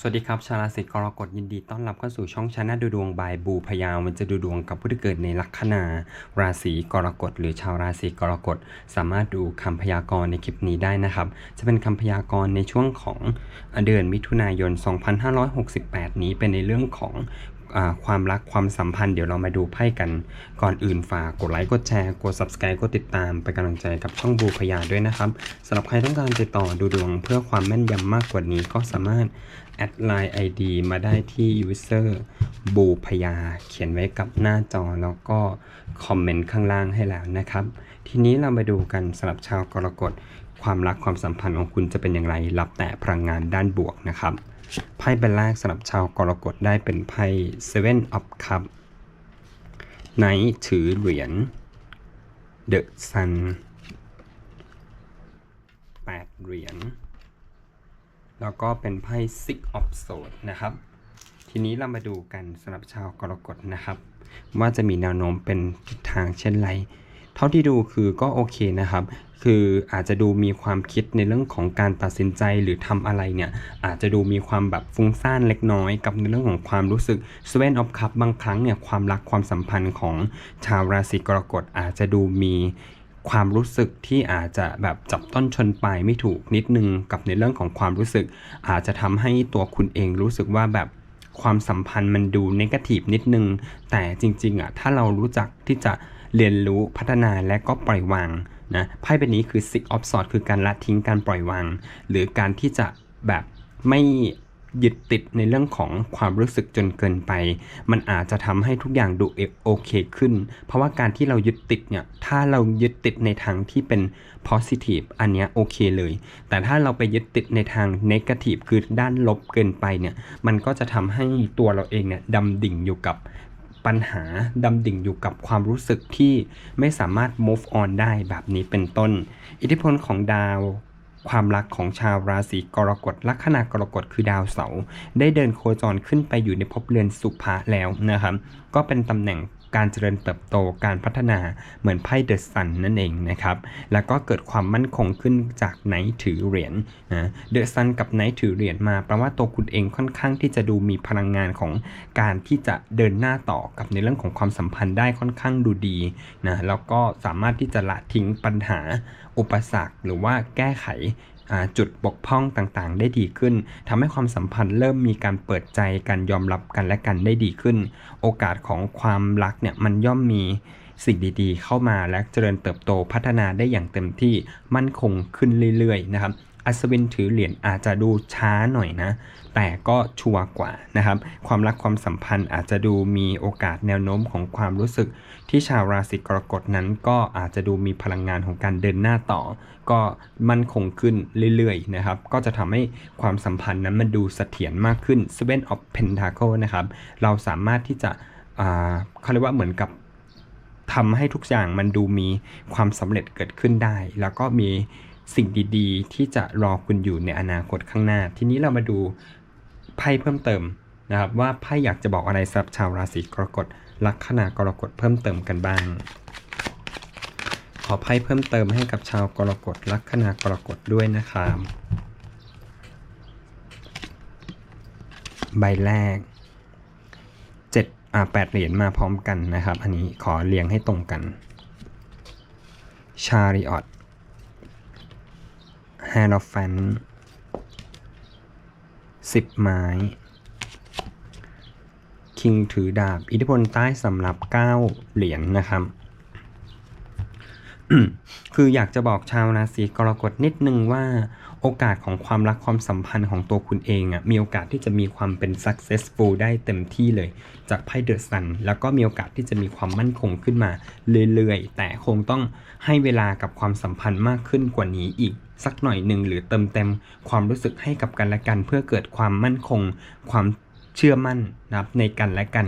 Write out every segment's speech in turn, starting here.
สวัสดีครับ ชาวราศีกรกฎยินดีต้อนรับเข้าสู่ช่องชนะดูดวงบายบูพยาวมันจะดูดวงกับผู้ที่เกิดในลัคนา ราศีกรกฎหรือชาวราศีกรกฎสามารถดูคำพยากรณ์ในคลิปนี้ได้นะครับ จะเป็นคำพยากรณ์ในช่วงของเดือนมิถุนายน 2568 นี้เป็นในเรื่องของ ความรักความสัมพันธ์เดี๋ยวเรามาดูไพ่กัน ก่อนอื่นฝากกดไลค์กดแชร์กด subscribe กดติดตามเป็นกำลังใจกับช่องบูพยาด้วยนะครับสำหรับใครต้องการติดต่อดูดวงเพื่อความแม่นยำมากกว่านี้ก็สามารถแอดไลน์ ID มาได้ที่ user บูพยา เขียนไว้กับหน้าจอแล้วก็คอมเมนต์ข้างล่างให้แล้วนะครับ ทีนี้เรามาดูกันสำหรับชาวกรกฎความรักความสัมพันธ์ของคุณจะเป็นอย่างไรรับแต่พลังงานด้านบวกนะครับ ไพ่ใบแรกสำหรับชาวกรกฎได้เป็นไพ่ Seven of Cup ไนท์ถือเหรียญ The Sun 8เหรียญ แล้วก็เป็นไพ่ Six of Swords นะครับ ทีนี้เรามาดูกันสำหรับชาวกรกฎนะครับ ว่าจะมีแนวโน้มเป็นทิศทางเช่นไร เท่าที่ดูคือก็โอเคนะครับ คืออาจจะดูมีความคิดในเรื่องของการตัดสินใจหรือทำอะไรเนี่ย อาจจะดูมีความแบบฟุ้งซ่านเล็กน้อยกับในเรื่องของความรู้สึก Seven of Cup บางครั้งเนี่ยความรักความสัมพันธ์ของชาวราศีกรกฎอาจจะดูมีความรู้สึกที่อาจจะแบบจับต้นชนปลายไม่ถูกนิดนึงกับในเรื่องของความรู้สึก อาจจะทำให้ตัวคุณเองรู้สึกว่าแบบความสัมพันธ์มันดูนกาทีฟนิดนึง แต่จริงๆอะถ้าเรารู้จักที่จะ เรียนรู้พัฒนาและก็ปล่อยวางนะไพ่ใบนี้คือ Six of Swords คือการละทิ้งการปล่อยวาง หรือการที่จะแบบไม่ยึดติดในเรื่องของความรู้สึกจนเกินไป มันอาจจะทำให้ทุกอย่างดูโอเคขึ้น เพราะว่าการที่เรายึดติดเนี่ย ถ้าเรายึดติดในทางที่เป็น positive อันเนี้ยโอเคเลย แต่ถ้าเราไปยึดติดในทาง negative คือด้านลบเกินไปเนี่ย มันก็จะทำให้ตัวเราเองเนี่ยดำดิ่งอยู่กับ ปัญหาดำดิ่งอยู่กับความรู้สึกที่ไม่สามารถ move on ได้แบบนี้เป็นต้น อิทธิพลของดาวความรักของชาวราศีกรกฎลัคนากรกฎคือดาวเสาร์ได้เดินโคจรขึ้นไปอยู่ในภพเรือนสุภะแล้วนะครับ ก็เป็นตำแหน่ง การเจริญเติบโตการพัฒนาเหมือนไพ่เดอะซันนั่นเองนะครับแล้วก็เกิดความมั่นคงขึ้นจากไนท์ถือเหรียญนะเดอะซันกับไนท์ถือเหรียญมาแปลว่าตัวคุณเองค่อนข้างที่จะดูมีพลังงานของการที่จะเดินหน้าต่อกับในเรื่องของความสัมพันธ์ได้ค่อนข้างดูดีนะแล้วก็สามารถที่จะละทิ้งปัญหาอุปสรรคหรือว่าแก้ไข จุดบกพร่องต่างๆ ได้ดีขึ้นทำให้ความสัมพันธ์เริ่มมีการเปิดใจการยอมรับกันและกันได้ดีขึ้น โอกาสของความรักเนี่ยมันย่อมมีสิ่งดีๆ เข้ามาและเจริญเติบโตพัฒนาได้อย่างเต็มที่มั่นคงขึ้นเรื่อยๆนะครับ อัศวินถือเหรียญอาจจะดูช้าหน่อยนะ แต่ก็ชัวร์กว่านะครับ ความรักความสัมพันธ์อาจจะดูมีโอกาสแนวโน้มของความรู้สึก ที่ชาวราศีกรกฎนั้นก็อาจจะดูมีพลังงานของการเดินหน้าต่อ ก็มั่นคงขึ้นเรื่อยๆนะครับ ก็จะทำให้ความสัมพันธ์นั้นมันดูเสถียรมากขึ้น Seven of Pentacle นะครับ เราสามารถที่จะอ่าเขาเรียกว่าเหมือนกับทำให้ทุกอย่างมันดูมีความสำเร็จเกิดขึ้นได้ แล้วก็มี สิ่งดีๆ ที่จะรอคุณอยู่ในอนาคตข้างหน้า ทีนี้เรามาดูไพ่เพิ่มเติมนะครับ ว่าไพ่อยากจะบอกอะไรสำหรับชาวราศีกรกฎลัคนากรกฎเพิ่มเติมกันบ้าง ขอไพ่เพิ่มเติมให้กับชาวกรกฎลัคนากรกฎด้วยนะครับใบแรกเจ็ดอ่าแปดเหรียญมาพร้อมกันนะครับ อันนี้ขอเรียงให้ตรงกันชาริออต แฮร์ f แฟนสิบไม้ คิงถือดาบ อิทธิพลใต้สำหรับ9เหรียญนะครับ คืออยากจะบอกชาวราศีกรกฎนิดนึงว่าโอกาสของความรักความสัมพันธ์ของตัวคุณเองอะ่ะมีโอกาสที่จะมีความเป็น successful ได้เต็มที่เลย จากไพ่เดอะซันแล้วก็มีโอกาสที่จะมีความมั่นคงขึ้นมาเรื่อยๆ แต่คงต้องให้เวลากับความสัมพันธ์มากขึ้นกว่านี้อีก สักหน่อยหนึ่งหรือเติมเต็มความรู้สึกให้กับกันและกัน เพื่อเกิดความมั่นคง ความเชื่อมั่นนะครับในกันและกัน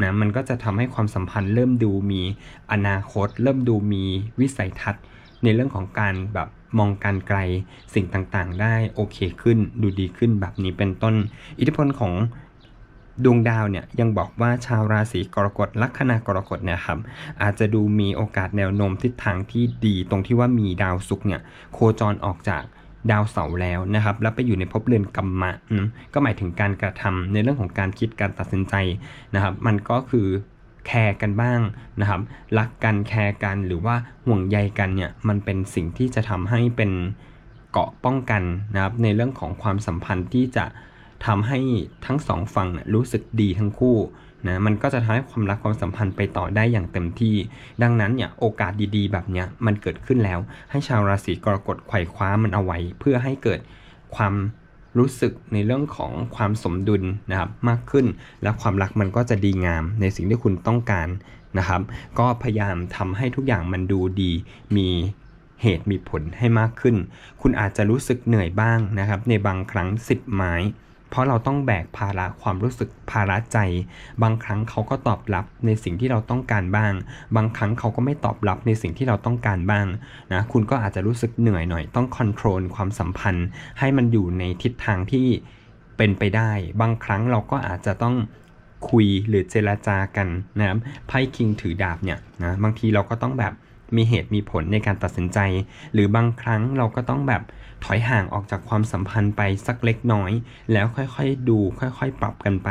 นะมันก็จะทำให้ความสัมพันธ์เริ่มดูมีอนาคต เริ่มดูมีวิสัยทัศน์ ในเรื่องของการแบบมองการไกลสิ่งต่างๆ ได้โอเคขึ้นดูดีขึ้นแบบนี้เป็นต้น อิทธิพลของ ดวงดาวเนี่ยยังบอกว่าชาวราศีกรกฎลัคนากรกฎเนี่ยครับอาจจะดูมีโอกาสแนวโน้มทิศทางที่ดีตรงที่ว่ามีดาวศุกร์เนี่ยโคจรออกจากดาวเสาร์แล้วนะครับ แล้วไปอยู่ในภพเรือนกัมมะก็หมายถึงการกระทำในเรื่องของการคิดการตัดสินใจนะครับ มันก็คือแคร์กันบ้างนะครับ รักกันแคร์กันหรือว่าห่วงใยกันเนี่ยมันเป็นสิ่งที่จะทำให้เป็นเกาะป้องกันนะครับในเรื่องของความสัมพันธ์ที่จะ ทำให้ทั้งสองฝั่งนี่ยรู้สึกดีทั้งคู่นะมันก็จะทำให้ความรักความสัมพันธ์ไปต่อได้อย่างเต็มที่ ดังนั้นเนี่ยโอกาสดีๆ แบบเนี้ยมันเกิดขึ้นแล้ว ให้ชาวราศีกรกฎไขว่คว้ามันเอาไว้ เพื่อให้เกิดความรู้สึกในเรื่องของความสมดุลนะครับมากขึ้น และความรักมันก็จะดีงามในสิ่งที่คุณต้องการนะครับ ก็พยายามทำให้ทุกอย่างมันดูดีมีเหตุมีผลให้มากขึ้น คุณอาจจะรู้สึกเหนื่อยบ้างนะครับ ในบางครั้งสิบไม้ เพราะเราต้องแบกภาระความรู้สึกภาระใจ บางครั้งเขาก็ตอบรับในสิ่งที่เราต้องการบ้าง บางครั้งเขาก็ไม่ตอบรับในสิ่งที่เราต้องการบ้างนะคุณก็อาจจะรู้สึกเหนื่อยหน่อยต้องคอนโทรลความสัมพันธ์ ให้มันอยู่ในทิศทางที่เป็นไปได้ บางครั้งเราก็อาจจะต้องคุยหรือเจรจากันนะครับไพ่คิงถือดาบเนี่ยนะบางทีเราก็ต้องแบบ มีเหตุมีผลในการตัดสินใจ หรือบางครั้งเราก็ต้องแบบถอยห่างออกจากความสัมพันธ์ไปสักเล็กน้อย แล้วค่อยๆดูค่อยๆ ปรับกันไป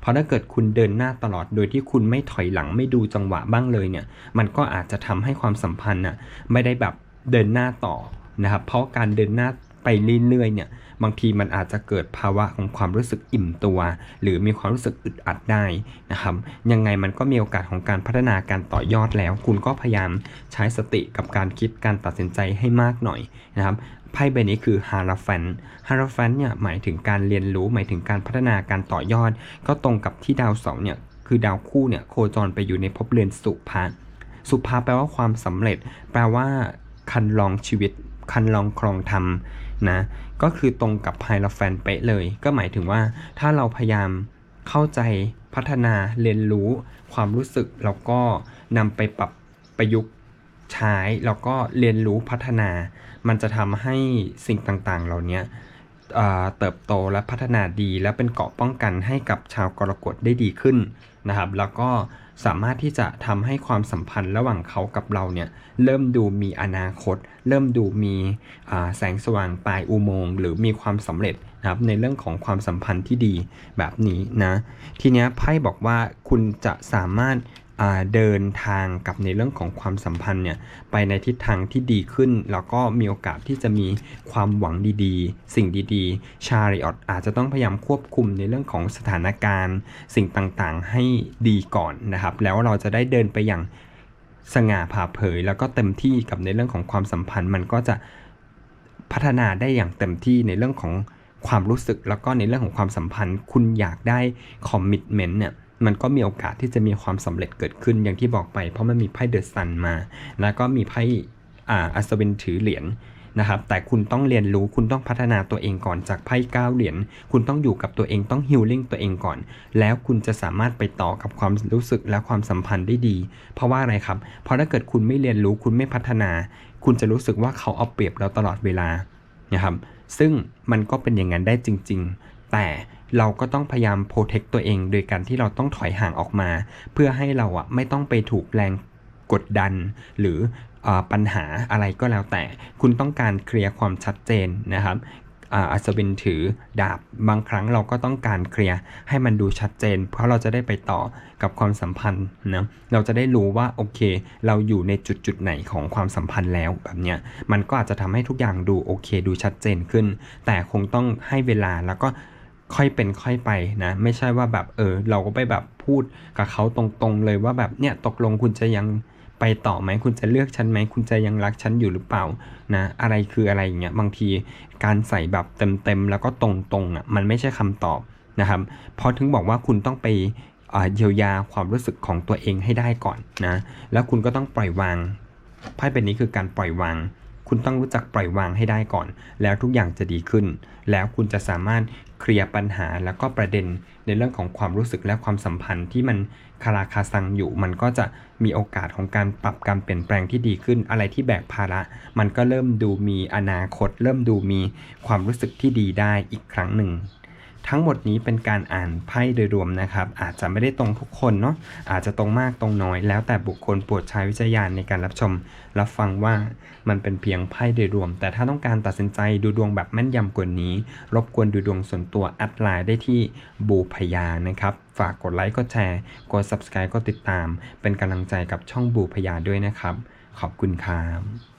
เพราะถ้าเกิดคุณเดินหน้าตลอดโดยที่คุณไม่ถอยหลังไม่ดูจังหวะบ้างเลยเนี่ย มันก็อาจจะทำให้ความสัมพันธ์น่ะไม่ได้แบบเดินหน้าต่อนะครับ เพราะการเดินหน้า ไปเรื่อยๆเนี่ยบางทีมันอาจจะเกิดภาวะของความรู้สึกอิ่มตัว หรือมีความรู้สึกอึดอัดได้นะครับยังไงมันก็มีโอกาสของการพัฒนาการต่อยอดแล้ว คุณก็พยายามใช้สติกับการคิดการตัดสินใจให้มากหน่อยนะครับไพ่ใบนี้คือฮาราฟันฮาราฟันเนี่ยหมายถึงการเรียนรู้หมายถึงการพัฒนาการต่อยอด ก็ตรงกับที่ดาวเสาร์เนี่ยคือดาวคู่เนี่ยโคจรไปอยู่ในภพเรือนสุภาสุภาแปลว่าความสำเร็จ แปลว่าคันลองชีวิต คันลองครองธรรม นะก็คือตรงกับไฮโลแฟนเป๊ะเลย ก็หมายถึงว่าถ้าเราพยายามเข้าใจพัฒนาเรียนรู้ความรู้สึกแล้วก็นำไปปรับประยุกต์ใช้แล้วก็เรียนรู้พัฒนา มันจะทำให้สิ่งต่างๆ เหล่านี้เอ่อเติบโตและพัฒนาดี และเป็นเกราะป้องกันให้กับชาวกรกฎได้ดีขึ้นนะครับ แล้วก็ สามารถที่จะทำให้ความสัมพันธ์ระหว่างเขากับเราเนี่ยเริ่มดูมีอนาคต เริ่มดูมีแสงสว่างปลายอุโมงค์หรือมีความสำเร็จนะครับในเรื่องของความสัมพันธ์ที่ดีแบบนี้นะทีเนี้ยไพ่บอกว่าคุณจะสามารถ เดินทางกับในเรื่องของความสัมพันธ์เนี่ยไปในทิศทางที่ดีขึ้น แล้วก็มีโอกาสที่จะมีความหวังดีๆ สิ่งดีๆ ชาริออตอาจจะต้องพยายามควบคุมในเรื่องของสถานการณ์ สิ่งต่างๆให้ดีก่อนนะครับ แล้วเราจะได้เดินไปอย่างสง่าผ่าเผย แล้วก็เต็มที่กับในเรื่องของความสัมพันธ์มันก็จะพัฒนาได้อย่างเต็มที่ในเรื่องของความรู้สึกแล้วก็ในเรื่องของความสัมพันธ์ คุณอยากได้คอมมิชเมนต์เนี่ย มันก็มีโอกาสที่จะมีความสำเร็จเกิดขึ้นอย่างที่บอกไปเพราะมันมีไพ่เดอะซันมา แล้วก็มีไพ่อ่าอัศวินถือเหรียญนะครับแต่คุณต้องเรียนรู้คุณต้องพัฒนาตัวเองก่อนจากไพ่เก้าเหรียญคุณต้องอยู่กับตัวเองต้องฮิลลิ่งตัวเองก่อน แล้วคุณจะสามารถไปต่อกับความรู้สึกและความสัมพันธ์ได้ดี เพราะว่าอะไรครับ เพราะถ้าเกิดคุณไม่เรียนรู้คุณไม่พัฒนา คุณจะรู้สึกว่าเขาเอาเปรียบเราตลอดเวลานะครับซึ่งมันก็เป็นอย่างนั้นได้จริง ๆ แต่ เราก็ต้องพยายามโปรเทคตัวเอง โดยการที่เราต้องถอยห่างออกมา เพื่อให้เราอะไม่ต้องไปถูกแรงกดดัน หรืออปัญหาอะไรก็แล้วแต่ คุณต้องการเคลียร์ความชัดเจนนะครับอัศวินถือดาบบางครั้งเราก็ต้องการเคลียร์ให้มันดูชัดเจน เพราะเราจะได้ไปต่อกับความสัมพันธ์นะเราจะได้รู้ว่าโอเค เราอยู่ในจุดจุดไหนของความสัมพันธ์แล้วแบบเนี้ยมันก็อาจจะทำให้ทุกอย่างดูโอเค ดูชัดเจนขึ้น แต่คงต้องให้เวลาแล้วก็ ค่อยเป็นค่อยไปนะไม่ใช่ว่าแบบเออ เราก็ไปแบบพูดกับเขาตรงๆเลยว่าแบบเนี่ยตกลงคุณจะยังไปต่อไหมคุณจะเลือกฉันไหมคุณจะยังรักฉันอยู่หรือเปล่านะอะไรคืออะไรอย่างเงี้ยบางทีการใส่แบบเต็มๆแล้วก็ตรงๆอะมันไม่ใช่คำตอบนะครับเพราะถึงบอกว่าคุณต้องไปเยียวยาความรู้สึกของตัวเองให้ได้ก่อนนะแล้วคุณก็ต้องปล่อยวางไพ่เป็นนี้คือการปล่อยวาง คุณต้องรู้จักปล่อยวางให้ได้ก่อน แล้วทุกอย่างจะดีขึ้น แล้วคุณจะสามารถเคลียร์ปัญหาแล้วก็ประเด็นในเรื่องของความรู้สึกและความสัมพันธ์ที่มันคาราคาซังอยู่ มันก็จะมีโอกาสของการปรับการเปลี่ยนแปลงที่ดีขึ้น อะไรที่แบกภาระ มันก็เริ่มดูมีอนาคต เริ่มดูมีความรู้สึกที่ดีได้อีกครั้งหนึ่ง ทั้งหมดนี้เป็นการอ่านไพ่โดยรวมนะครับ อาจจะไม่ได้ตรงทุกคนเนาะอาจจะตรงมากตรงน้อย แล้วแต่บุคคลโปรดใช้วิจารณญาณในการรับชม รับฟังว่ามันเป็นเพียงไพ่โดยรวม แต่ถ้าต้องการตัดสินใจดูดวงแบบแม่นยำกว่านี้ รบกวนดูดวงส่วนตัวแอดไลน์ได้ที่บูพยานะครับฝากกดไลค์กดแชร์กด subscribe กดติดตาม เป็นกำลังใจกับช่องบูพยาด้วยนะครับ ขอบคุณครับ